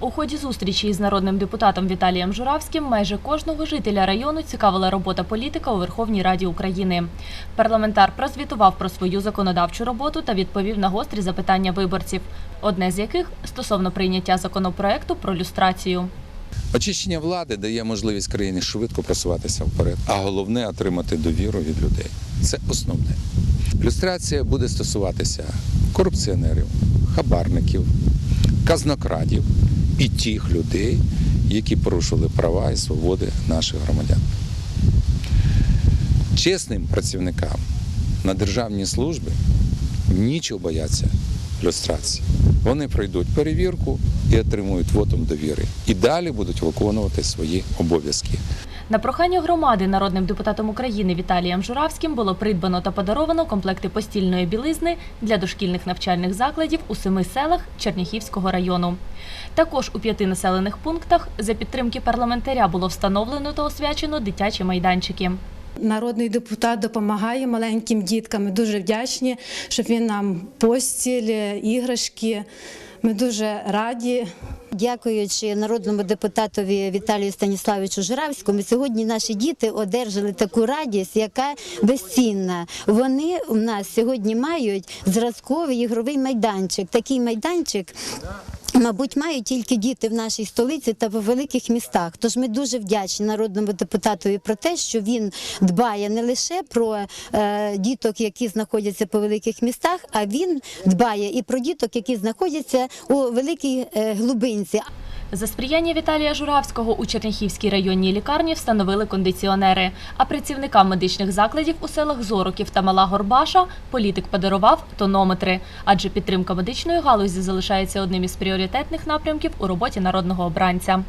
У ході зустрічі із народним депутатом Віталієм Журавським майже кожного жителя району цікавила робота політика у Верховній Раді України. Парламентар прозвітував про свою законодавчу роботу та відповів на гострі запитання виборців, одне з яких стосовно прийняття законопроекту про люстрацію. Очищення влади дає можливість країні швидко просуватися вперед, а головне отримати довіру від людей. Це основне. Люстрація буде стосуватися корупціонерів, хабарників, казнокрадів і тих людей, які порушили права і свободи наших громадян. Чесним працівникам на державній службі нічого бояться люстрації. Вони пройдуть перевірку і отримують вотом довіри. І далі будуть виконувати свої обов'язки. На прохання громади народним депутатом України Віталієм Журавським було придбано та подаровано комплекти постільної білизни для дошкільних навчальних закладів у семи селах Черніхівського району. Також у п'яти населених пунктах за підтримки парламентаря було встановлено та освячено дитячі майданчики. Народний депутат допомагає маленьким діткам. Ми дуже вдячні, щоб він нам постіль, іграшки. Ми дуже раді. Дякуючи народному депутатові Віталію Станіславовичу Журавському, сьогодні наші діти одержали таку радість, яка безцінна. Вони у нас сьогодні мають зразковий ігровий майданчик. Такий майданчик. Мабуть, мають тільки діти в нашій столиці та в великих містах. Тож ми дуже вдячні народному депутатові про те, що він дбає не лише про е, діток, які знаходяться по великих містах, а він дбає і про діток, які знаходяться у великій е, глибинці. За сприяння Віталія Журавського у Черніхівській районній лікарні встановили кондиціонери. А працівникам медичних закладів у селах Зороків та Мала Горбаша політик подарував тонометри, адже підтримка медичної галузі залишається одним із пріоритетних напрямків у роботі народного обранця.